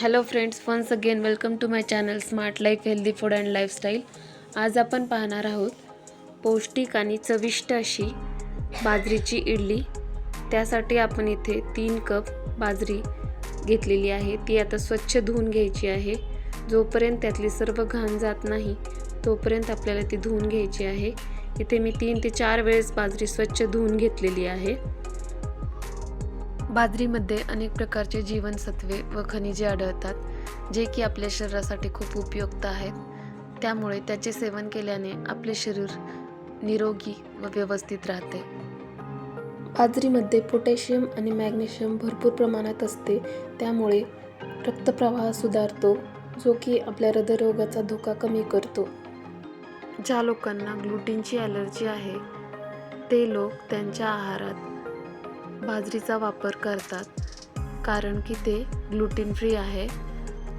Hello friends once again welcome to my channel smart life healthy food and lifestyle आज आपण पाहणार आहोत पौष्टिक आणि चविष्ट अशी बाजरीची इडली. त्यासाठी आपण इथे तीन कप बाजरी घेतलेली आहे. ती आता स्वच्छ धुवून घ्यायची आहे. जोपर्यंत त्यातली सर्व घाण जात नाही तोपर्यंत आपल्याला ती धुवून घ्यायची आहे. इथे मी तीन ते चार वेळेस बाजरी स्वच्छ धुवून घेतलेली आहे. बाजरीमध्ये अनेक प्रकारचे जीवनसत्वे व खनिजे आढळतात जे की आपल्या शरीरासाठी खूप उपयुक्त आहेत. त्यामुळे त्याचे सेवन केल्याने आपले शरीर निरोगी व व्यवस्थित राहते. बाजरीमध्ये पोटॅशियम आणि मॅग्नेशियम भरपूर प्रमाणात असते त्यामुळे रक्तप्रवाह सुधारतो जो की आपल्या हृदयरोगाचा धोका कमी करतो. ज्या लोकांना ग्लुटीनची ॲलर्जी आहे ते लोक त्यांच्या आहारात बाजरीचा वापर करतात कारण की ते ग्लुटीन फ्री आहे.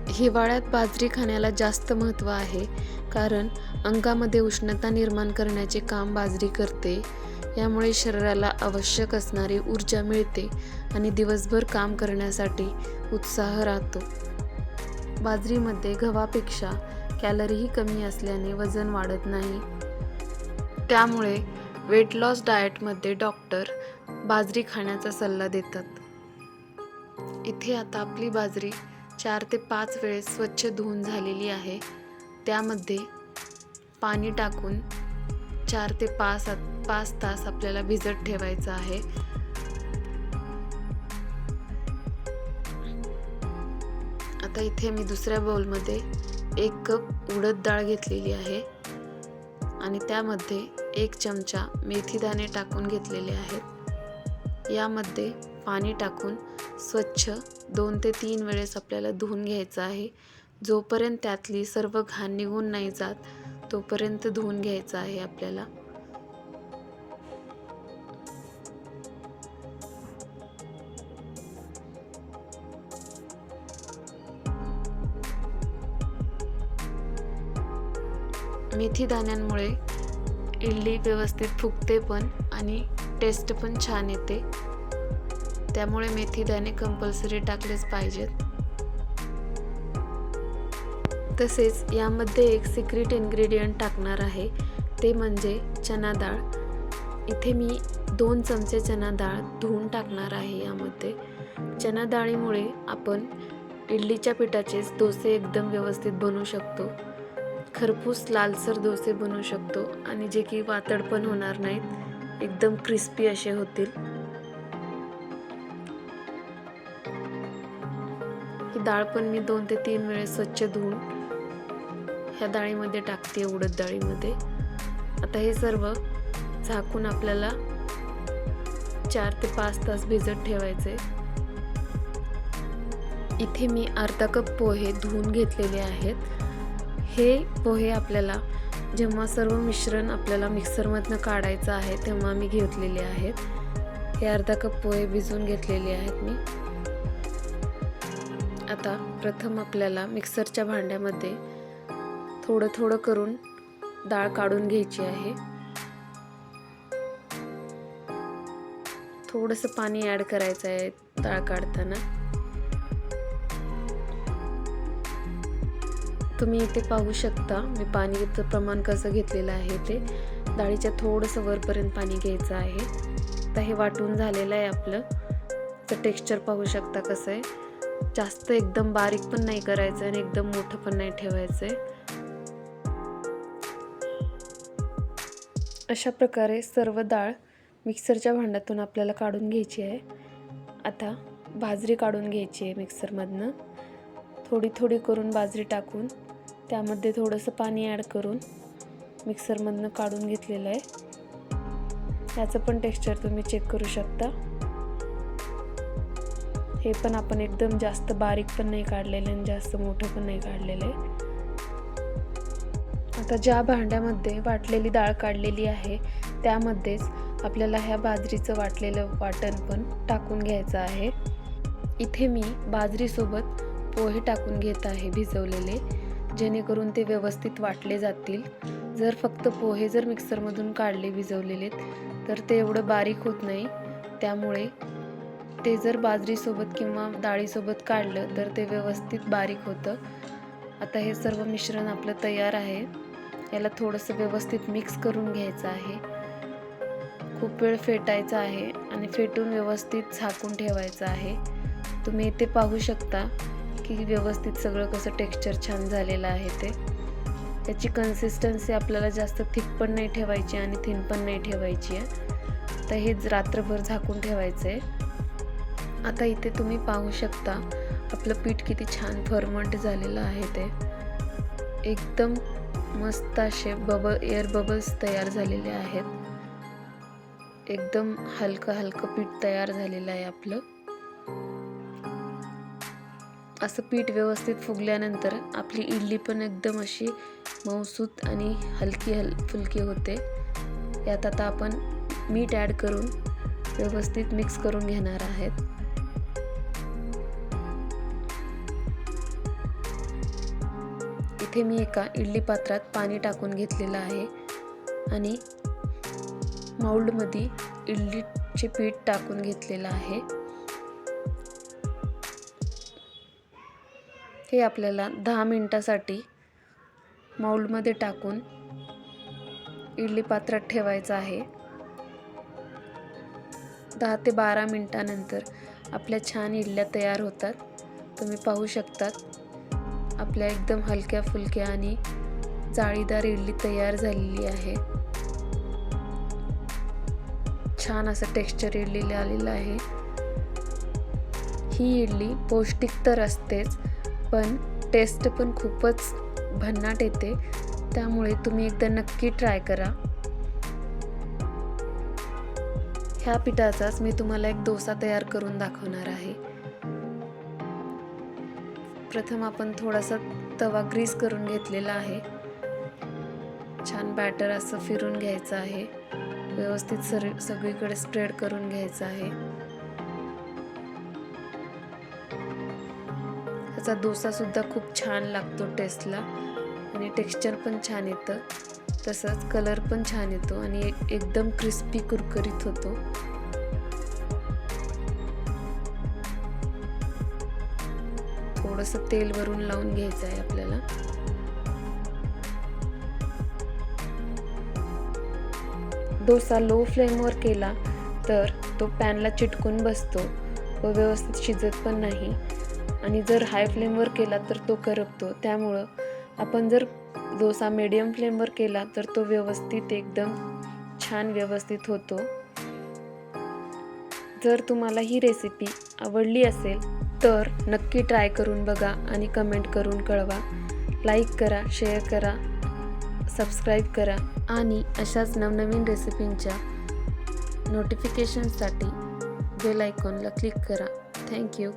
हिवाळ्यात बाजरी खाण्याला जास्त महत्त्व आहे कारण अंगामध्ये उष्णता निर्माण करण्याचे काम बाजरी करते. यामुळे शरीराला आवश्यक असणारी ऊर्जा मिळते आणि दिवसभर काम करण्यासाठी उत्साह राहतो. बाजरीमध्ये गव्हापेक्षा कॅलरीही कमी असल्याने वजन वाढत नाही. त्यामुळे वेट लॉस डाएटमध्ये डॉक्टर बाजरी खाण्याचा सल्ला देतात. इथे आता आपली बाजरी चार ते पाच वेळेस स्वच्छ धुवून झालेली आहे. त्यामध्ये पाणी टाकून चार ते पाच पाच तास आपल्याला भिजत ठेवायचं आहे. आता इथे मी दुसऱ्या बाउलमध्ये एक कप उडद डाळ घेतलेली आहे. आणि त्यामध्ये एक चमचा मेथी दाणे टाकून घेतलेले आहेत. यामध्ये पाणी टाकून स्वच्छ दोन ते तीन वेळेस आपल्याला धुवून घ्यायचं आहे. जोपर्यंत त्यातली सर्व घाण निघून नाही जात तोपर्यंत धुवून घ्यायचं आहे आपल्याला. मेथी दाण्यांमुळे इडली व्यवस्थित फुगते पण आणि टेस्ट पण छान येते. त्यामुळे मेथी दाणे कंपल्सरी टाकलेच पाहिजेत. तसेच यामध्ये एक सिक्रेट इन्ग्रेडियंट टाकणार आहे ते म्हणजे चना डाळ. इथे मी दोन चमचे चना डाळ धुवून टाकणार आहे यामध्ये. चना डाळीमुळे आपण इडलीच्या पिठाचेच डोसे एकदम व्यवस्थित बनवू शकतो. खरपूस लालसर डोसे बनवू शकतो आणि जे की वातड पण होणार नाहीत एकदम क्रिस्पी असे होतील. डाळ पण मी दोन ते तीन वेळेस स्वच्छ धुवून ह्या डाळीमध्ये टाकते उडद डाळीमध्ये. आता हे सर्व झाकून आपल्याला चार ते पाच तास भिजत ठेवायचे इथे मी अर्धा कप पोहे धुवून घेतलेले आहेत. हे पोहे आपल्याला जेव्हा सर्व मिश्रण आपल्याला मिक्सरमधनं काढायचं आहे तेव्हा मी घेतलेले आहेत. हे अर्धा कप पोहे भिजवून घेतलेले आहेत मी. आता प्रथम आपल्याला मिक्सरच्या भांड्यामध्ये थोडं थोडं करून डाळ काढून घ्यायची आहे. थोडंसं पाणी ॲड करायचं आहे डाळ काढताना. तुम्ही इथे पाहू शकता मी पाणीचं प्रमाण कसं घेतलेलं आहे ते. डाळीच्या थोडंसं वरपर्यंत पाणी घ्यायचं आहे. आता हे वाटून झालेलं आहे आपलं. तर टेक्स्चर पाहू शकता कसं आहे. जास्त एकदम बारीक पण नाही करायचं आणि एकदम मोठं पण नाही ठेवायचं आहे अशा प्रकारे सर्व डाळ मिक्सरच्या भांड्यातून आपल्याला काढून घ्यायची आहे. आता बाजरी काढून घ्यायची आहे मिक्सरमधनं. थोडी थोडी करून बाजरी टाकून त्यामध्ये थोडंसं पाणी ॲड करून मिक्सरमधनं काढून घेतलेलं आहे. याचं पण टेक्स्चर तुम्ही चेक करू शकता. हे पण आपण एकदम जास्त बारीक पण नाही काढलेलं आणि जास्त मोठं पण नाही काढलेलं. आहे आता ज्या भांड्यामध्ये वाटलेली डाळ काढलेली आहे त्यामध्येच आपल्याला ह्या बाजरीचं वाटलेलं वाटण पण टाकून घ्यायचं आहे. इथे मी बाजरीसोबत पोहे टाकून घेत आहे भिजवलेले जेणेकरून ते व्यवस्थित वाटले जातील. जर फक्त पोहे जर मिक्सरमधून काढले भिजवलेले तर ते एवढं बारीक होत नाही. त्यामुळे ते जर बाजरीसोबत किंवा डाळीसोबत काढलं तर ते व्यवस्थित बारीक होतं. आता हे सर्व मिश्रण आपलं तयार आहे. याला थोडंसं व्यवस्थित मिक्स करून घ्यायचं आहे. खूप वेळ फेटायचं आहे आणि फेटून व्यवस्थित झाकून ठेवायचं आहे. तुम्ही इथे पाहू शकता की व्यवस्थित सगळं कसं टेक्स्चर छान झालेलं आहे ते. त्याची कन्सिस्टन्सी आपल्याला जास्त थिक पण नाही ठेवायची आणि थिन पण नाही ठेवायची आहे. तर हे रात्रभर झाकून ठेवायचं आहे आता इथे तुम्ही पाहू शकता आपलं पीठ किती छान फर्मंट झालेलं आहे ते. एकदम मस्त असे बबल एअर बबल्स तयार झालेले आहेत. एकदम हलकं हलकं पीठ तयार झालेलं आहे आपलं. असं पीठ व्यवस्थित फुगल्यानंतर आपली इडली पण एकदम अशी मऊसूत आणि हलकी हल फुलकी होते. यात आता आपण मीठ ॲड करून व्यवस्थित मिक्स करून घेणार आहेत. इथे मी एका इडली पात्रात पाणी टाकून घेतलेलं आहे. आणि माऊल्डमध्ये इडलीचे पीठ टाकून घेतलेलं आहे. हे आपल्याला दहा मिनटासाठी माऊल्डमध्ये टाकून इडली पात्रात ठेवायचं आहे. दहा ते बारा मिनटानंतर आपल्या छान इडल्या तयार होतात. तुम्ही पाहू शकतात. आपल्या एकदम हलक्या फुलक्या आणि जाळीदार इडली तयार झालेली आहे. छान असं टेक्स्चर इडलीला आलेलं आहे. ही इडली पौष्टिक तर असतेच पण टेस्ट पण खूपच भन्नाट येते. त्यामुळे तुम्ही एकदा नक्की ट्राय करा. ह्या पिठाचाच मी तुम्हाला एक डोसा तयार करून दाखवणार आहे. प्रथम आपण थोडासा तवा ग्रीस करून घेतलेला आहे. छान बॅटर असं फिरून घ्यायचं आहे. व्यवस्थित सर सगळीकडे स्प्रेड करून घ्यायचं आहे. त्याचा डोसासुद्धा खूप छान लागतो टेस्टला आणि टेक्स्चर पण छान येतं. तसंच कलर पण छान येतो आणि एक एकदम क्रिस्पी कुरकुरीत होतो. थोडंसं तेल वरून लावून घ्यायचं आहे आपल्याला. डोसा लो फ्लेमवर केला तर तो पॅनला चिटकून बसतो. व व्यवस्थित शिजत पण नाही. आणि जर हाय फ्लेमवर केला तर तो करपतो. त्यामुळं आपण जर डोसा मीडियम फ्लेमवर केला तर तो व्यवस्थित एकदम छान व्यवस्थित होतो. जर तुम्हाला ही रेसिपी आवडली असेल तर नक्की ट्राय करून बघा आणि कमेंट करून कळवा. लाईक करा शेअर करा सबस्क्राईब करा आणि अशाच नवनवीन रेसिपींच्या नोटिफिकेशनसाठी बेल आयकॉनला क्लिक करा. Thank you